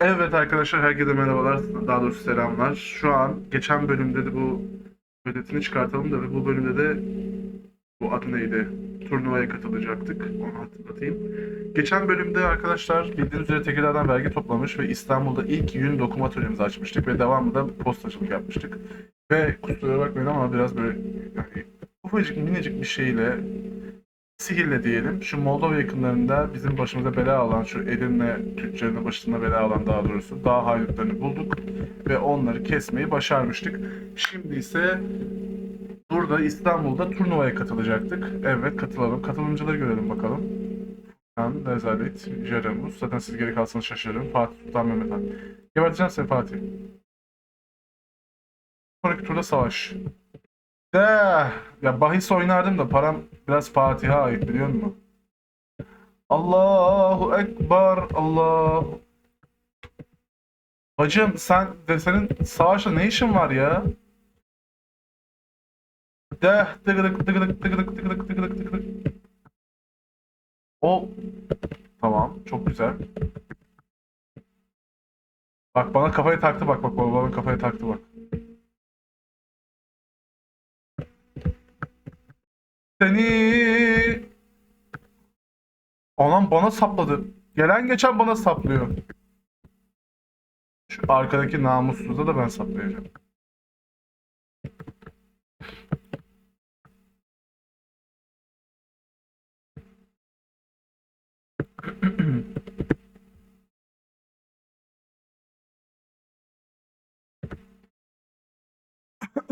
Evet arkadaşlar herkese merhabalar. Daha doğrusu selamlar. Şu an geçen bölümde de bu ödetini çıkartalım da ve bu bölümde de bu adı neydi? Turnuvaya katılacaktık. Onu hatırlatayım. Geçen bölümde arkadaşlar bildiğiniz üzere Tekirdağ'dan vergi toplamış ve İstanbul'da ilk yün dokum atölyemizi açmıştık ve devamında postacılık yapmıştık. Ve kusura bakmayın ama biraz böyle yani ufacık minicik bir şeyle sihirle diyelim şu Moldova yakınlarında bizim başımıza bela alan şu Edirne tüccarının başına bela alan daha doğrusu dağ haydutlarını bulduk ve onları kesmeyi başarmıştık. Şimdi ise burada İstanbul'da turnuvaya katılacaktık. Evet katılalım. Katılımcıları görelim bakalım. Han, Rezalet, Jeremus. Zaten siz geri kalsanız şaşırırım. Fatih Sultan Mehmet Han. Geberteceğim Fatih. Sonraki turda savaş. De, ya bahis oynardım da param biraz Fatih'e ait biliyor musun? Allahu Ekber, Allah. Bacım sen de senin savaşta ne işin var ya? De, tıkıdık tıkıdık tıkıdık tıkıdık tıkıdık tıkıdık. O tamam çok güzel. Bak bana kafayı taktı bak bak bana kafayı taktı bak. Seni Anam bana sapladı. Gelen geçen bana saplıyor. Şu arkadaki namussuza da ben saplayacağım.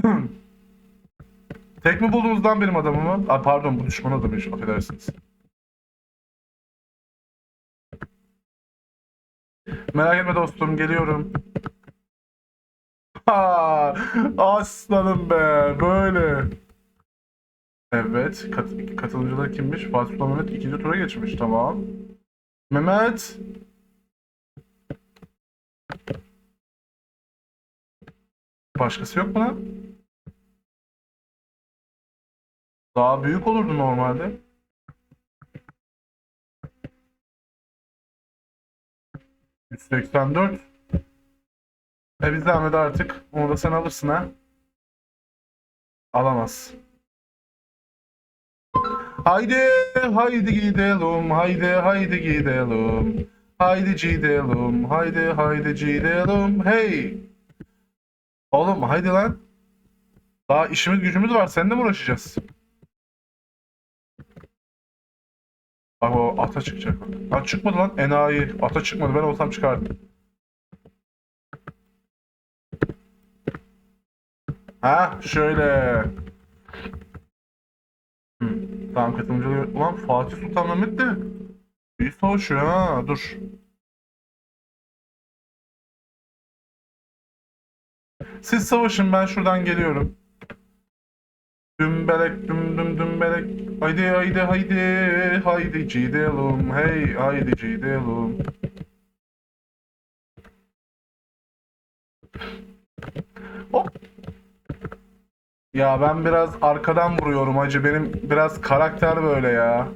Tek mi buldunuz lan benim adamımı? Aa, pardon bu düşman adamıymış affedersiniz. Merak etme dostum geliyorum. Ha, aslanım be böyle. Evet kat katılımcılar kimmiş? Fatih Sultan Mehmet ikinci tura geçmiş tamam. Mehmet. Başkası yok mu lan? Daha büyük olurdu normalde. ...184. E bir zahmet artık. Onu da sen alırsın ha. Alamaz. Haydi haydi gidelim. Haydi haydi gidelim. Haydi gidelim. Haydi haydi gidelim. Hey. Oğlum haydi lan. Daha işimiz gücümüz var. Seninle mi uğraşacağız? Bak o ata çıkacak. Lan çıkmadı lan enayi. Ata çıkmadı. Ben olsam çıkardım. Ha şöyle. Hı, tamam katılımcılar. Ulan Fatih Sultan Mehmet de iyi savaşıyor ha. Dur. Siz savaşın ben şuradan geliyorum. Dümbelek düm düm dümbelek. Haydi haydi haydi. Haydi gidelim. Hey haydi gidelim. Hop. Ya ben biraz arkadan vuruyorum hacı. Benim biraz karakter böyle ya.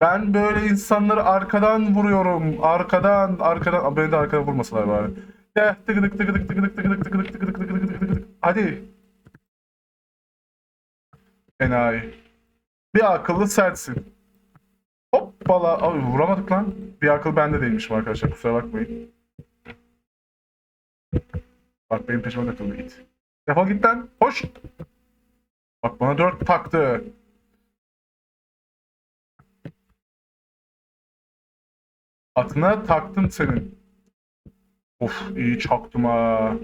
Ben böyle insanları arkadan vuruyorum. Arkadan, arkadan. Beni de arkadan vurmasalar bari. Ya Enayi. Bir akıllı sertsin. Hoppala. Abi vuramadık lan. Bir akıl bende değilmişim arkadaşlar. Kusura bakmayın. Bak benim peşime takıldı git. Defol git lan. Hoş. Bak bana dört taktı. Atına taktım senin. Of iyi çaktım ha.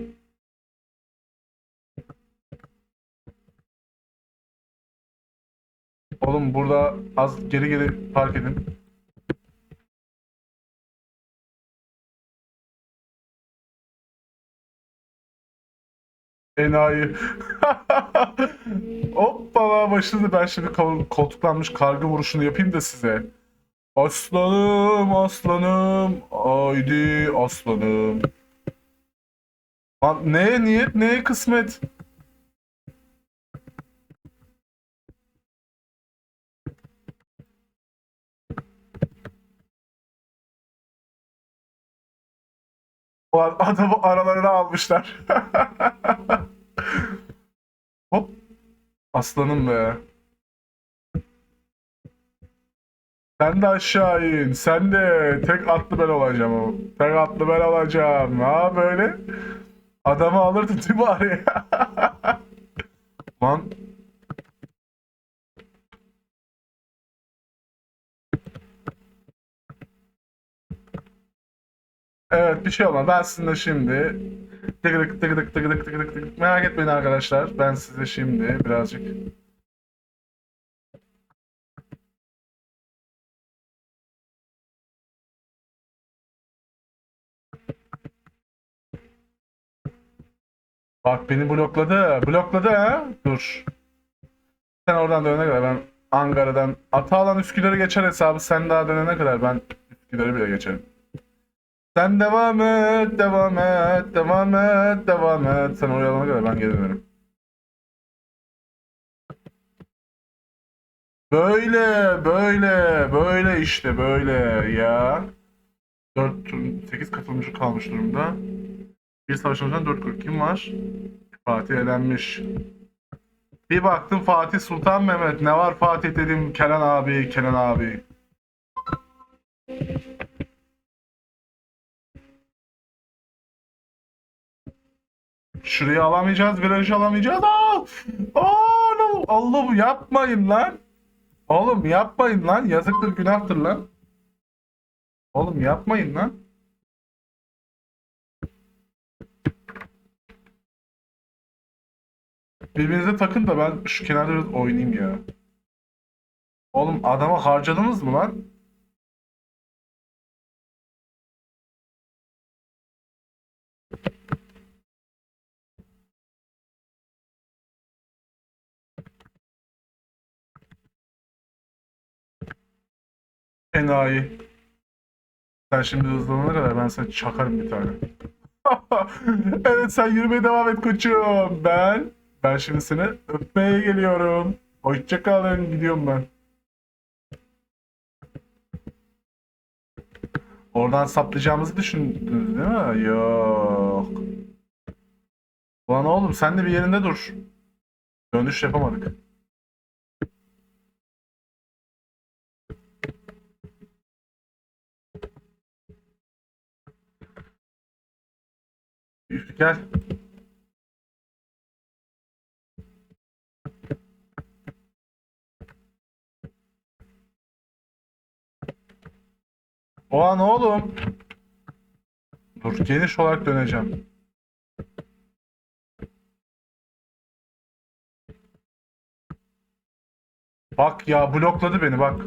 Oğlum burada az geri geri park edin. Enayi. Hoppala başladı. Ben şimdi kol- koltuklanmış kargı vuruşunu yapayım da size. Aslanım aslanım. Haydi aslanım. Lan neye niyet neye kısmet? Ulan adamı aralarına almışlar. Hop. Aslanım be. Sen de aşağı in. Sen de tek atlı ben olacağım o. Tek atlı ben olacağım. Ha böyle. Adamı alırdın değil mi araya? Lan Bir şey olmaz. Ben sizinle şimdi tıkıdık tıkıdık tıkıdık tıkıdık tıkıdık merak etmeyin arkadaşlar. Ben size şimdi birazcık Bak beni blokladı. Blokladı ha. Dur. Sen oradan dönene kadar ben Ankara'dan Atalan Üsküdar'ı geçer hesabı. Sen daha dönene kadar ben Üsküdar'ı bile geçerim. Sen devam et, devam et, devam et, devam et. Sen oraya alana kadar ben dönerim. Böyle, böyle, böyle işte böyle ya. 4 tur, 8 katılımcı kalmış durumda. Bir savaşımızdan 4 grup. Kim var? Fatih elenmiş. Bir baktım Fatih Sultan Mehmet. Ne var Fatih dedim. Kenan abi, Kenan abi. Şurayı alamayacağız, virajı alamayacağız. Aa! Aa, no! Allah'ım yapmayın lan. Oğlum yapmayın lan. Yazıktır, günahtır lan. Oğlum yapmayın lan. Birbirinize takın da ben şu kenarda oynayayım ya. Oğlum adama harcadınız mı lan? Enayi. Sen şimdi hızlanana kadar ben sana çakarım bir tane. evet sen yürümeye devam et koçum. Ben ben şimdi seni öpmeye geliyorum. Hoşça kalın gidiyorum ben. Oradan saplayacağımızı düşündünüz değil mi? Yok. Ulan oğlum sen de bir yerinde dur. Dönüş yapamadık. Gel. O an oğlum. Dur geniş olarak döneceğim. Bak ya blokladı beni bak.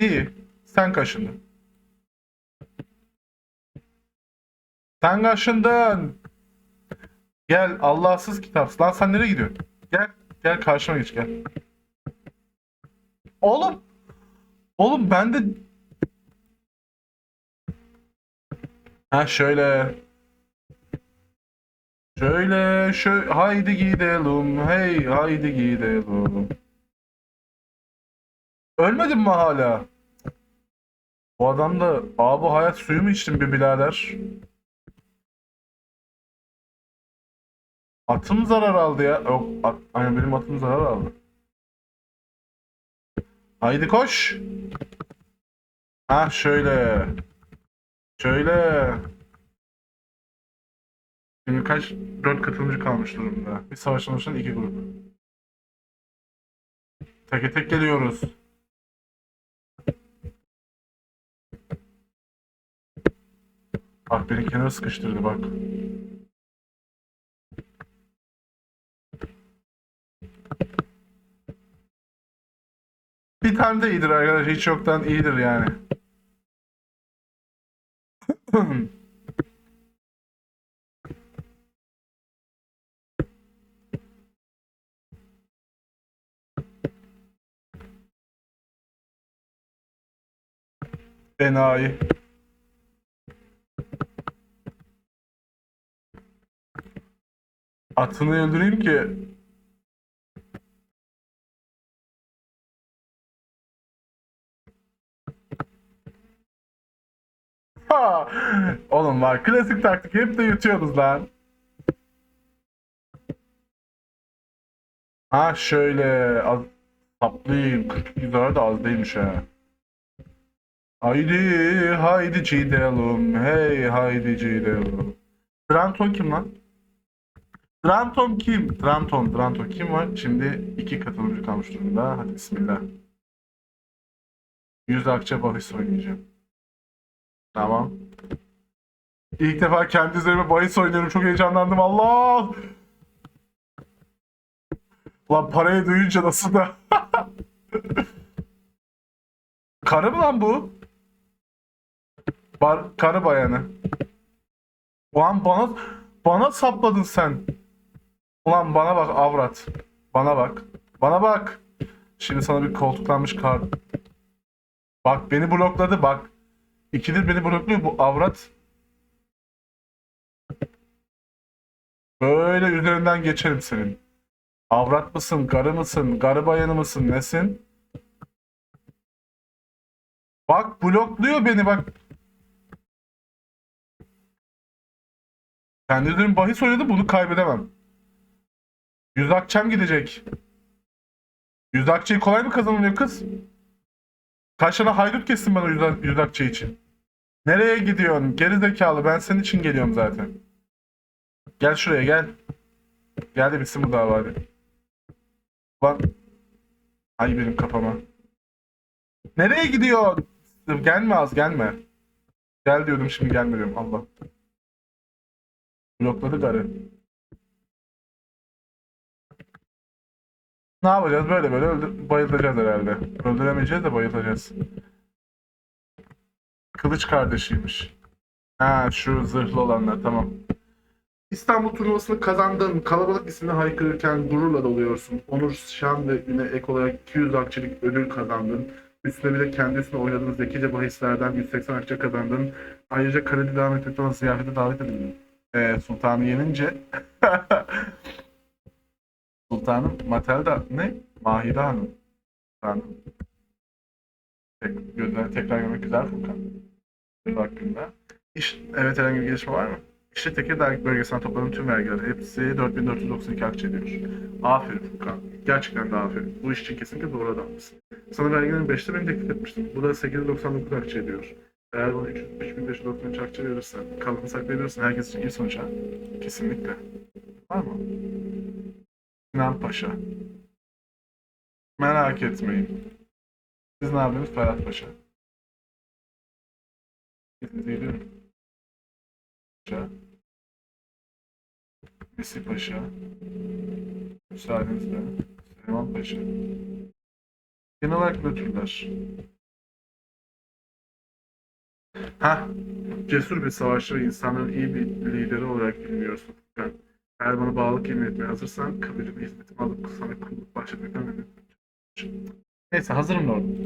İyi. Sen kaşındın. Sen kaşındın. Gel Allahsız kitap. Lan sen nereye gidiyorsun? Gel. Gel karşıma geç gel. Oğlum. Oğlum ben de Ha şöyle. Şöyle, şöyle, haydi gidelim, hey, haydi gidelim. Ölmedin mi hala? Bu adam da, abi hayat suyu mu içtin bir birader? Atım zarar aldı ya. Yok, at, aynen benim atım zarar aldı. Haydi koş. Ha şöyle. Şöyle. Şimdi kaç? Dört katılımcı kalmış durumda. Bir savaşın oluşan iki grup. Teke tek geliyoruz. Bak beni kenara sıkıştırdı bak. Bir tane de iyidir arkadaş. Hiç yoktan iyidir yani. Enayi. Atını öldüreyim ki Oğlum var klasik taktik hep de yutuyoruz lan. Ha şöyle az saplayayım. 42 dolar da az değilmiş ha. Haydi haydi gidelim. Hey haydi gidelim. Dranton kim lan? Dranton kim? Dranton, Dranton kim var? Şimdi iki katılımcı kalmış durumda. Hadi bismillah. 100 akçe bahis oynayacağım. Tamam. İlk defa kendi üzerime bahis oynuyorum. Çok heyecanlandım. Allah! Lan parayı duyunca nasıl da... Karı mı lan bu? Bar, karı bayanı. Ulan bana bana sapladın sen. Ulan bana bak avrat. Bana bak. Bana bak. Şimdi sana bir koltuklanmış kar. Bak beni blokladı bak. İkidir beni blokluyor bu avrat. Böyle üzerinden geçerim senin. Avrat mısın, karı mısın, karı bayanı mısın, nesin? Bak blokluyor beni bak. Kendi üzerine bahis oynadı bunu kaybedemem. Yüz akçem gidecek. Yüz akçeyi kolay mı kazanılıyor kız? Tane haydut kestim ben o yüz akçe için. Nereye gidiyorsun? Geri zekalı ben senin için geliyorum zaten. Gel şuraya gel. Gel de bitsin bu dava hadi. Lan. Ay benim kafama. Nereye gidiyorsun? Gelme az gelme. Gel diyordum şimdi gelme diyorum Allah. Blokladı karı. Ne yapacağız? Böyle böyle öldür bayılacağız herhalde. Öldüremeyeceğiz de bayılacağız. Kılıç kardeşiymiş. Ha şu zırhlı olanlar tamam. İstanbul turnuvasını kazandın. Kalabalık ismini haykırırken gururla doluyorsun. Onur, şan ve üne ek olarak 200 akçelik ödül kazandın. Üstüne bir de kendi üstüne oynadığın zekice bahislerden 180 akçe kazandın. Ayrıca devam etmekten olan ziyafete davet edildin. Ee, Sultan'ı yenince Sultanım Matilda ne? Mahide Hanım. Sultanım. Tek, gözler tekrar görmek güzel Furkan. Söz hakkında. İş, evet herhangi bir gelişme var mı? İşte Tekirdağ bölgesinden topladığım tüm vergiler hepsi 4492 akçe ediyor. Aferin Furkan. Gerçekten de aferin. Bu iş için kesinlikle doğru adammışsın. Sana vergilerin 5'te beni teklif etmiştim. Bu da 899 akçe ediyor. Eğer bana 3593 akçe verirsen, kalanını saklayabilirsin. Herkes için iyi sonuç ha. Kesinlikle. Var mı? Sinan Paşa. Merak etmeyin. Siz ne yapıyorsunuz Ferhat Paşa? Geliyorum. Paşa. Mesih Paşa. Müsaadenizle. Süleyman Paşa. Genel olarak nötrler. Ha, cesur bir savaşçı ve insanların iyi bir lideri olarak bilmiyorsun. Ben, eğer bana bağlılık yemin etmeye hazırsan kabileme hizmetimi alıp sana kulluk bahşetmekten Neyse hazırım lordum.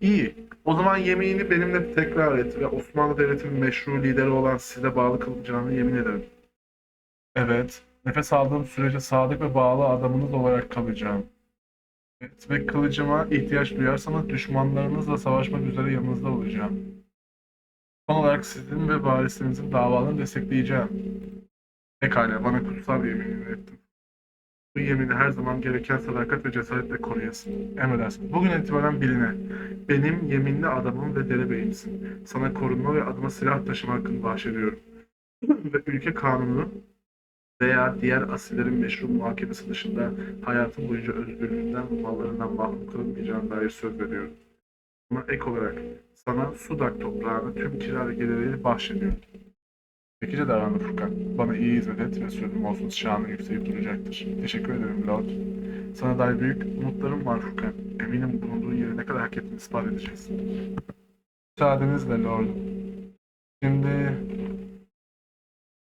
İyi. O zaman yemeğini benimle tekrar et ve Osmanlı Devleti'nin meşru lideri olan size bağlı kalacağını yemin ederim. Evet. Nefes aldığım sürece sadık ve bağlı adamınız olarak kalacağım. Evet, ve kılıcıma ihtiyaç duyarsanız düşmanlarınızla savaşmak üzere yanınızda olacağım. Son olarak sizin ve varislerinizin davalarını destekleyeceğim. Pekala, bana kutsal yeminini ettim. Bu yemini her zaman gereken sadakat ve cesaretle koruyasın. Emredersin. Bugün itibaren biline. Benim yeminli adamım ve derebeyimsin. Sana korunma ve adıma silah taşıma hakkını bahşediyorum. ve ülke kanunu veya diğer asillerin meşru muhakemesi dışında hayatım boyunca özgürlüğünden mallarından mahrum kılınmayacağına dair söz veriyorum. Buna ek olarak sana Sudak toprağını tüm kira ve gelirleri bahşediyorum. Zekice davrandı Furkan. Bana iyi hizmet et ve sözüm olsun şanı yükselip duracaktır. Teşekkür ederim Lord. Sana dair büyük umutlarım var Furkan. Eminim bulunduğun yeri ne kadar hak ettiğini ispat edeceksin. Müsaadenizle Lordum. Şimdi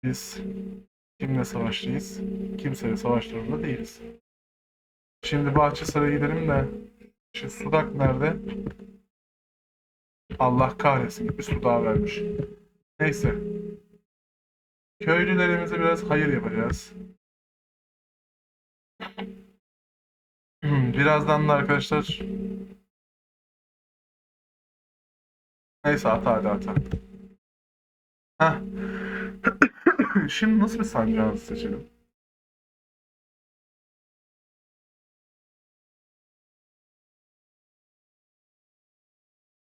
biz kimle savaşlıyız? Kimseyle savaş durumunda değiliz. Şimdi Bahçesaray'a gidelim de şu Sudak nerede? Allah kahretsin bir su daha vermiş. Neyse. Köylülerimize biraz hayır yapacağız. Hmm, Birazdan da arkadaşlar Neyse ata hadi ata. Heh. Şimdi nasıl bir sancağını seçelim?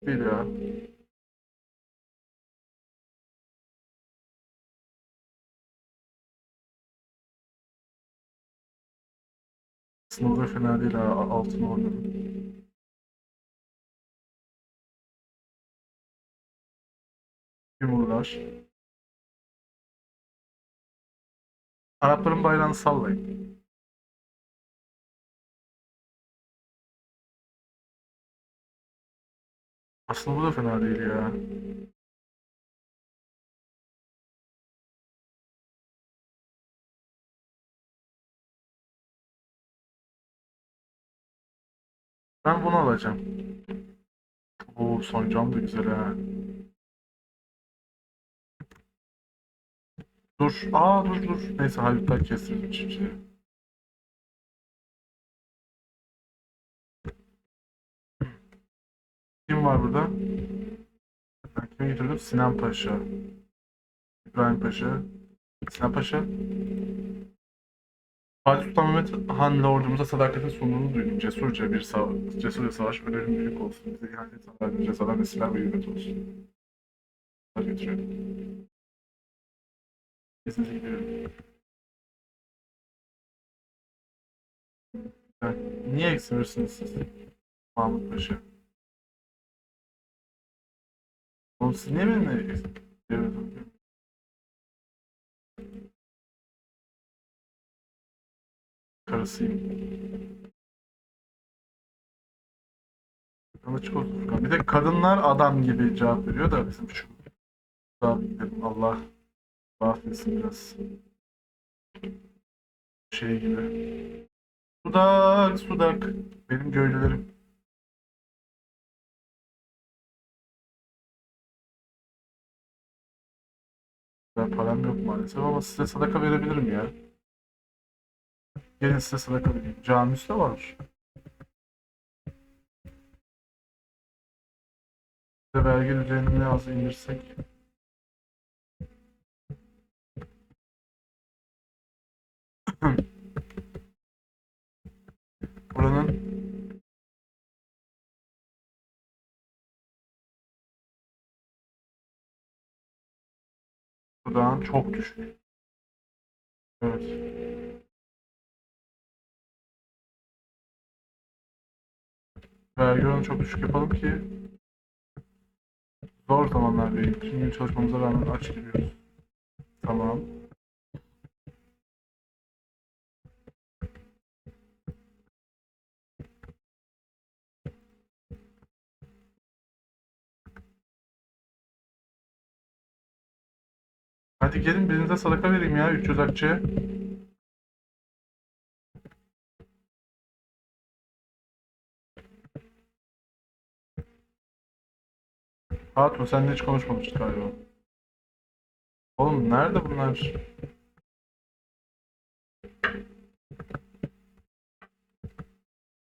Bir ya. Sınavda fena değil ha. Altın oynadım. Yumrular. Arapların bayrağını sallayın. Aslında bu da fena değil ya. Ben bunu alacağım. Oo son cam da güzel ha. Dur. Aa dur dur. Neyse Haluk'tan kestirdim şimdi. Kim var burada? Ben kimi getirdim? Sinan Paşa. İbrahim Paşa. Sinan Paşa. Fatih Sultan Mehmet Han Lordumuza sadakatin sunduğunu duydum. Cesurca bir savaş, cesurca savaş önerim büyük olsun. Bize ihanet sağlar, cezalar nesiller ve hürmet olsun. Hadi götürelim. Kesinlikle gidiyorum. Evet. Niye eksilirsiniz siz? Mahmut Paşa. Oğlum siz niye benimle eksiliyorsunuz? Karısıyım. Olsun Furkan. Bir de kadınlar adam gibi cevap veriyor da bizim şu Allah affetsin biraz. Şey gibi. Sudak, sudak. Benim köylülerim. Ben param yok maalesef ama size sadaka verebilirim ya. Gelin size sadaka vereyim. Cami üstü var. Size vergi düzenini az indirsek. Buranın Buradan çok düşük. Evet. Vergi oranı çok düşük yapalım ki zor zamanlar değil. Tüm gün çalışmamıza rağmen aç gidiyoruz. Tamam. Hadi gelin birinize sadaka vereyim ya 300 akçe. Hatun seninle hiç konuşmamıştık galiba. Oğlum nerede bunlar?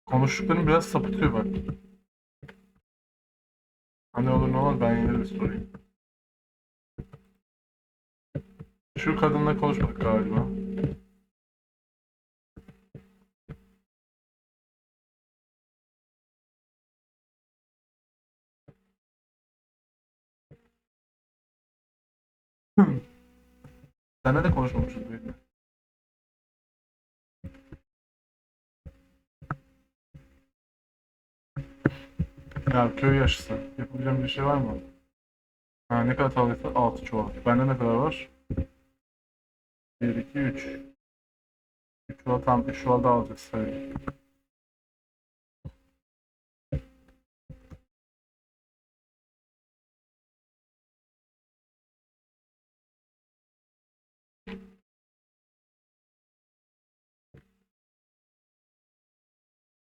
Konuştuklarım biraz sapıtıyor bak. Hani olur ne olur ben yine bir sorayım. Şu kadınla konuşmadık galiba. Seninle de konuşmamışız büyük. Ya köy yaşlısı. Yapabileceğim bir şey var mı? Ha, ne kadar tavlıysa 6 çuval. Bende ne kadar var? 1, 2, 3. 3 çuval tam 3 çuval daha alacağız söyle.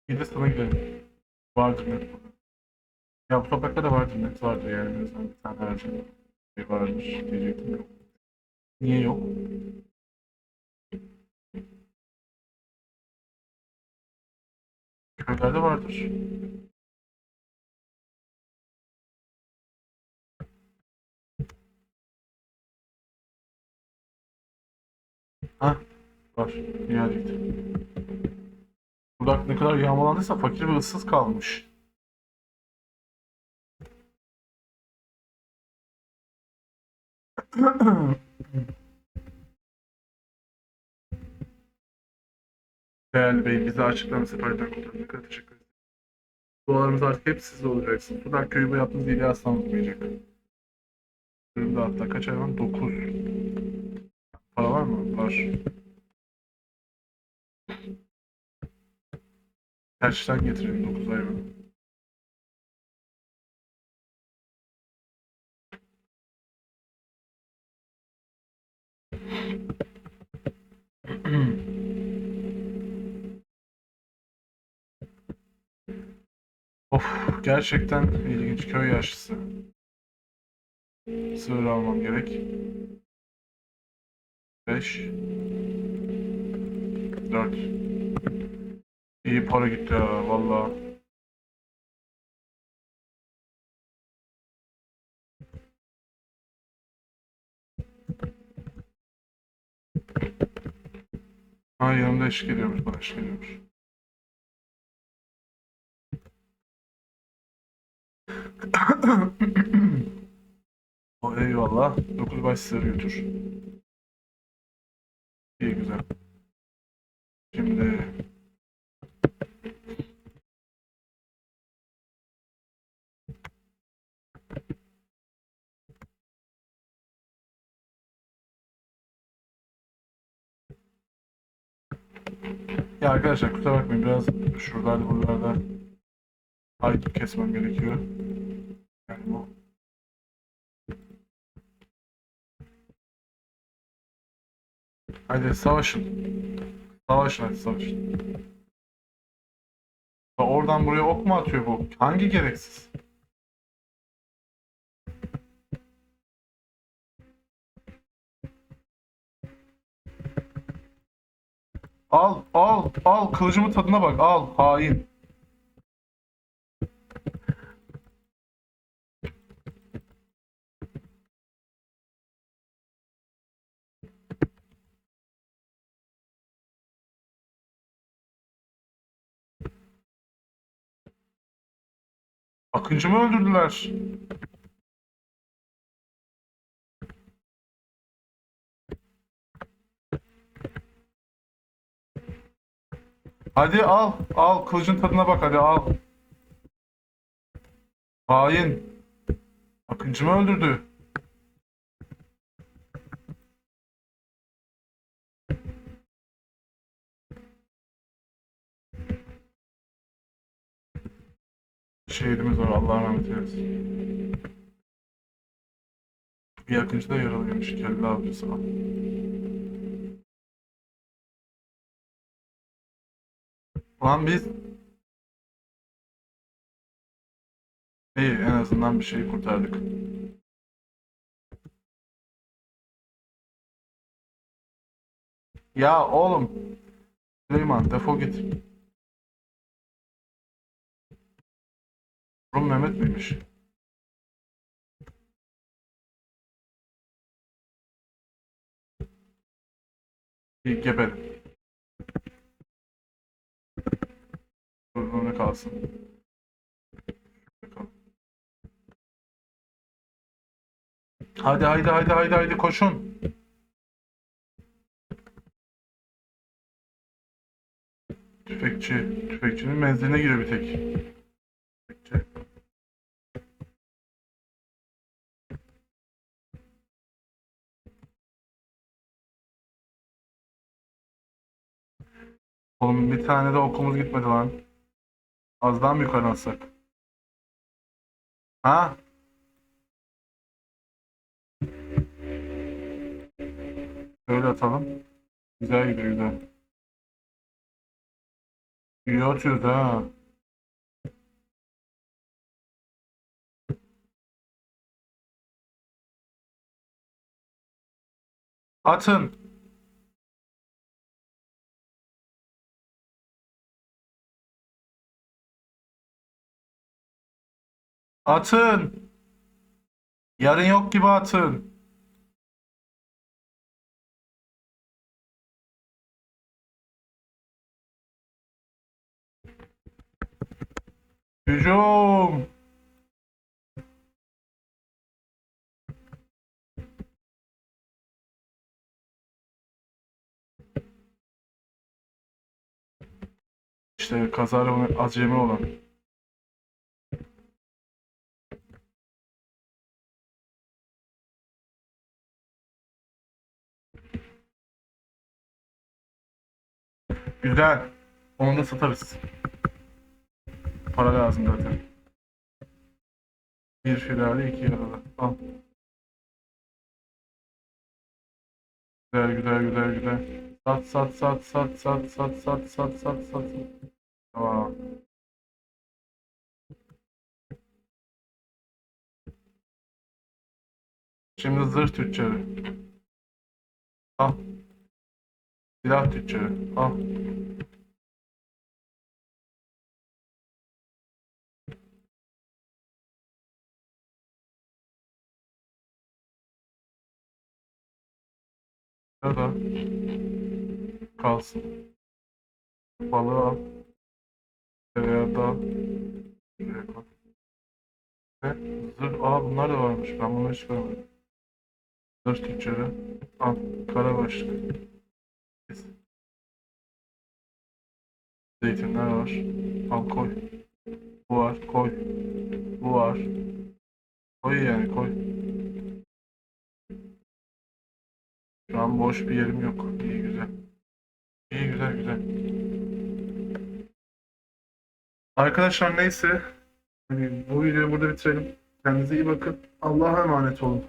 Bir de sana gidelim. Vardır net. Ya bu toprakta da vardır net vardır yani. Mesela bir tane her şey bir varmış diyecektim yok. Niye yok? Köylerde vardır. Ha, var. Diğer gittim. Burada ne kadar yağmalandıysa fakir ve ıssız kalmış. Değerli Bey bize açıklanan seferden kurtarın. Ne kadar teşekkür ederim. Dualarımız artık hep sizde olacaksın. Sudak köyü bu yaptığınız iyiliği asla unutmayacak. Bölümde hatta kaç ay var? 9. Para var mı? Var. Tersten getirelim 9 ay var. Of gerçekten ilginç köy yaşlısı. Sığır almam gerek. 5 4 İyi para gitti ya valla. Ha yanımda eşlik ediyormuş bana eşlik ediyormuş. O eyvallah. 9 baş sığır götür. İyi güzel. Şimdi Ya arkadaşlar kusura bakmayın biraz şuralarda buralarda aydın kesmem gerekiyor. Yani bu Hadi savaşın. Savaşın hadi savaşın. Oradan buraya ok mu atıyor bu? Hangi gereksiz? Al, al, al. Kılıcımın tadına bak. Al, hain. Akıncı mı öldürdüler? Hadi al, al. Kılıcın tadına bak hadi al. Hain. Akıncı mı öldürdü? Şehidimiz var Allah rahmet eylesin. Bir yakıncı da yaralıymış kelle avcısı Ulan biz İyi en azından bir şey kurtardık. Ya oğlum Süleyman defol git. Rum Mehmet miymiş? İyi geber. Dur ne kalsın. Hadi haydi haydi haydi haydi koşun. Tüfekçi. Tüfekçinin menziline giriyor bir tek. Tüfekçi. Oğlum bir tane de okumuz gitmedi lan. Az daha mı yukarı atsak? Ha? Şöyle atalım. Güzel gidiyor güzel. İyi atıyoruz ha. Atın. Atın. Yarın yok gibi atın. Hücum. İşte kazara acemi olan. Güzel. Onu da satarız. Para lazım zaten. Bir firari iki yaralı. Al. Güzel güzel güzel güzel. Sat sat sat sat sat sat sat sat sat sat. Tamam. Şimdi zırh tüccarı. Al. Silah tüccarı. Al. Da kalsın. Balığı al. Tereyağı da al. Şuraya koy. Ve zırh. Aa bunlar da varmış. Ben bunları hiç görmedim. Zırh tüccarı. Al. Kara başlık. Zeytinler var. Al koy. Bu var. Koy. Bu var. Koy yani koy. Şu an boş bir yerim yok. İyi güzel. İyi güzel güzel. Arkadaşlar neyse. Hani bu videoyu burada bitirelim. Kendinize iyi bakın. Allah'a emanet olun.